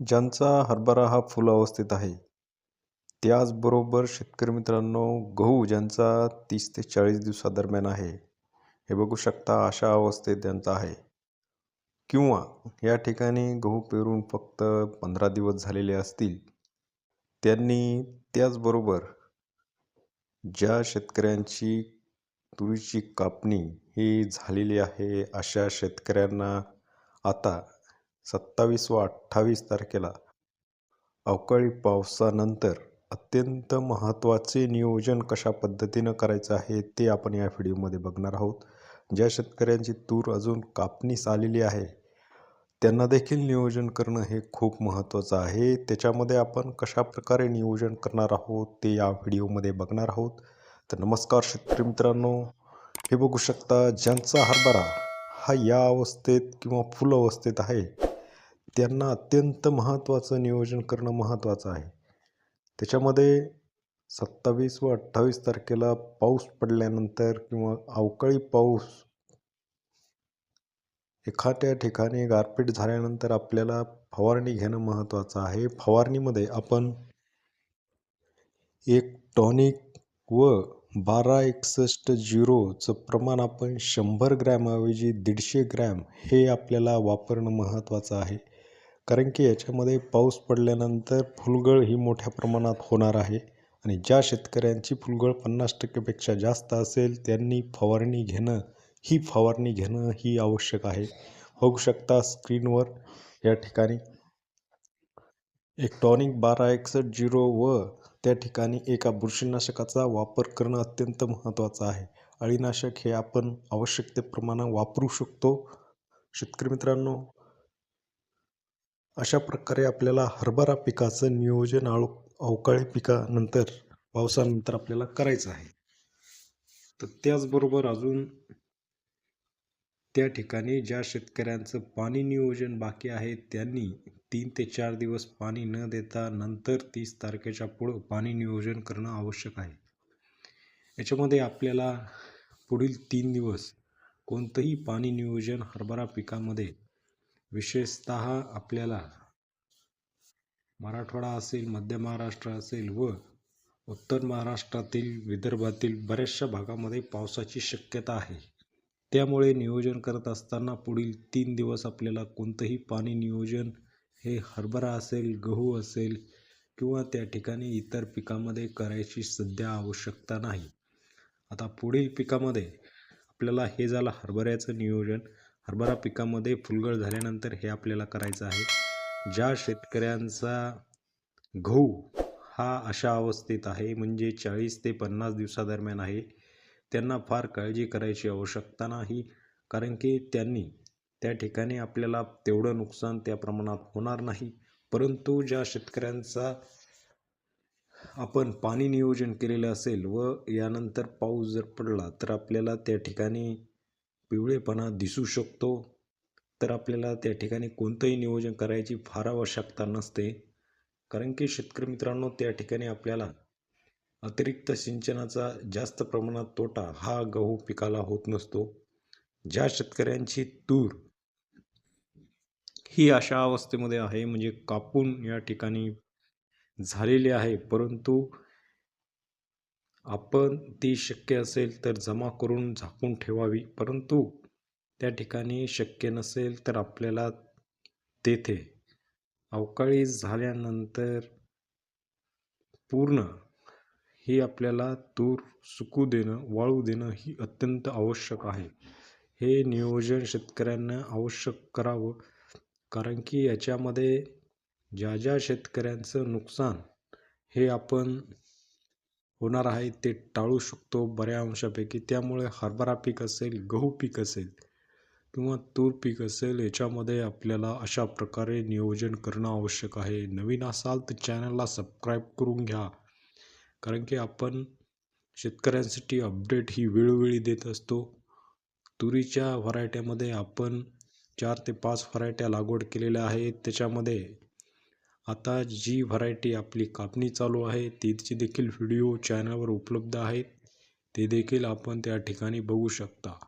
ज्यांचा हरभरा हा फुल अवस्थेत आहे. त्याचबरोबर शेतकरी मित्रांनो गहू ज्यांचा तीस ते चाळीस दिवसादरम्यान आहे. हे बघू शकता अशा अवस्थेत त्यांचा आहे. किंवा या ठिकाणी गहू पेरून फक्त पंधरा दिवस झालेले असतील त्यांनी त्याचबरोबर ज्या शेतकऱ्यांची तुरीची कापणी ही झालेली आहे अशा शेतकऱ्यांना आता सत्तावीस व अठ्ठावीस तारखेला अवकाळी पावसानंतर अत्यंत महत्त्वाचे नियोजन कशा पद्धतीनं करायचं आहे ते आपण या व्हिडिओमध्ये बघणार आहोत. ज्या शेतकऱ्यांची तूर अजून कापणीस आलेली आहे त्यांना देखील नियोजन करणं हे खूप महत्त्वाचं आहे. त्याच्यामध्ये आपण कशा प्रकारे नियोजन करणार आहोत ते या व्हिडिओमध्ये बघणार आहोत. तर नमस्कार शेतकरी मित्रांनो हे बघू शकता ज्यांचा हरभरा हा या अवस्थेत किंवा फुल अवस्थेत आहे त्यांना अत्यंत महत्त्वाचं नियोजन करणं महत्त्वाचं आहे. त्याच्यामध्ये सत्तावीस व अठ्ठावीस तारखेला पाऊस पडल्यानंतर किंवा अवकाळी पाऊस एखाद्या ठिकाणी गारपीट झाल्यानंतर आपल्याला फवारणी घेणं महत्त्वाचं आहे. फवारणीमध्ये आपण एक टॉनिक व बारा एकसष्ट झिरोचं प्रमाण आपण शंभर ग्रॅमऐवजी दीडशे ग्रॅम हे आपल्याला वापरणं महत्त्वाचं आहे. कारण की याच्यामध्ये पाऊस पडल्यानंतर फुलगळ ही मोठ्या प्रमाणात होणार आहे. आणि ज्या शेतकऱ्यांची फुलगळ पन्नास टक्केपेक्षा जास्त असेल त्यांनी फवारणी घेणं ही फवारणी घेणं ही आवश्यक आहे. होऊ शकता स्क्रीनवर या ठिकाणी. एक टॉनिक बारा एकसष्ट झिरो व त्या ठिकाणी एका बुरशीनाशकाचा वापर करणं अत्यंत महत्त्वाचं आहे. अळीनाशक हे आपण आवश्यकतेप्रमाणे वापरू शकतो. शेतकरी मित्रांनो अशा प्रकारे आपल्याला हरभरा पिकाचं नियोजन आळू अवकाळी पिकानंतर पावसानंतर आपल्याला करायचं आहे. तर त्याचबरोबर अजून त्या ठिकाणी ज्या शेतकऱ्यांचं पाणी नियोजन बाकी आहे त्यांनी तीन ते चार दिवस पाणी न देता नंतर तीस तारखेच्या पुढं पाणी नियोजन करणं आवश्यक आहे. याच्यामध्ये आपल्याला पुढील तीन दिवस कोणतंही पाणी नियोजन हरभरा पिकामध्ये विशेषत आपल्याला मराठवाडा असेल मध्य महाराष्ट्र असेल व उत्तर महाराष्ट्रातील विदर्भातील बऱ्याचशा भागामध्ये पावसाची शक्यता आहे. त्यामुळे नियोजन करत असताना पुढील तीन दिवस आपल्याला कोणतंही पाणी नियोजन हे हरभरा असेल गहू असेल किंवा त्या ठिकाणी इतर पिकामध्ये करायची सध्या आवश्यकता नाही. आता पुढील पिकामध्ये आपल्याला हे झालं हरभऱ्याचं नियोजन. हरभरा पिकामध्ये फुलगळ झाल्यानंतर हे आपल्याला करायचं आहे. ज्या शेतकऱ्यांचा गहू हा अशा अवस्थेत आहे म्हणजे चाळीस ते पन्नास दिवसादरम्यान आहे त्यांना फार काळजी करायची आवश्यकता नाही कारण की त्यांनी त्या ठिकाणी आपल्याला तेवढं नुकसान त्या प्रमाणात होणार नाही. परंतु ज्या शेतकऱ्यांचा आपण पाणी नियोजन केलेलं असेल व यानंतर पाऊस जर पडला तर आपल्याला त्या ठिकाणी पिवळेपणा दिसू शकतो. तर आपल्याला त्या ठिकाणी कोणतंही नियोजन करायची फार आवश्यकता नसते. कारण की शेतकरी मित्रांनो त्या ठिकाणी आपल्याला अतिरिक्त सिंचनाचा जास्त प्रमाणात तोटा हा गहू पिकाला होत नसतो. ज्या शेतकऱ्यांची तूर ही अशा अवस्थेमध्ये आहे म्हणजे कापून या ठिकाणी झालेली आहे परंतु आपण ती शक्य असेल तर जमा करून झाकून ठेवावी. परंतु त्या ठिकाणी शक्य नसेल तर आपल्याला तेथे अवकाळी झाल्यानंतर पूर्ण ही आपल्याला तूर सुकू देणं वाळू देणं ही अत्यंत आवश्यक आहे. हे नियोजन शेतकऱ्यांना आवश्यक करावं कारण की याच्यामध्ये ज्या ज्या शेतकऱ्यांचं नुकसान हे आपण होणार आहे ते टाळू शकतो बऱ्या अंशापैकी. त्यामुळे हरभरा पीक असेल गहू पीक असेल किंवा तूर पीक असेल याच्यामध्ये आपल्याला अशा प्रकारे नियोजन करणं आवश्यक आहे. नवीन असाल तर चॅनलला सबस्क्राईब करून घ्या. कारण की आपण शेतकऱ्यांसाठी अपडेट ही वेळोवेळी देत असतो. तुरीच्या व्हरायट्यामध्ये आपण चार ते पाच व्हरायट्या लागवड केलेल्या आहेत. त्याच्यामध्ये आता जी व्हरायटी आपली कापणी चालू आहे तिची देखील व्हिडिओ चॅनलवर उपलब्ध आहेत. ते देखील आपण त्या ठिकाणी बघू शकता.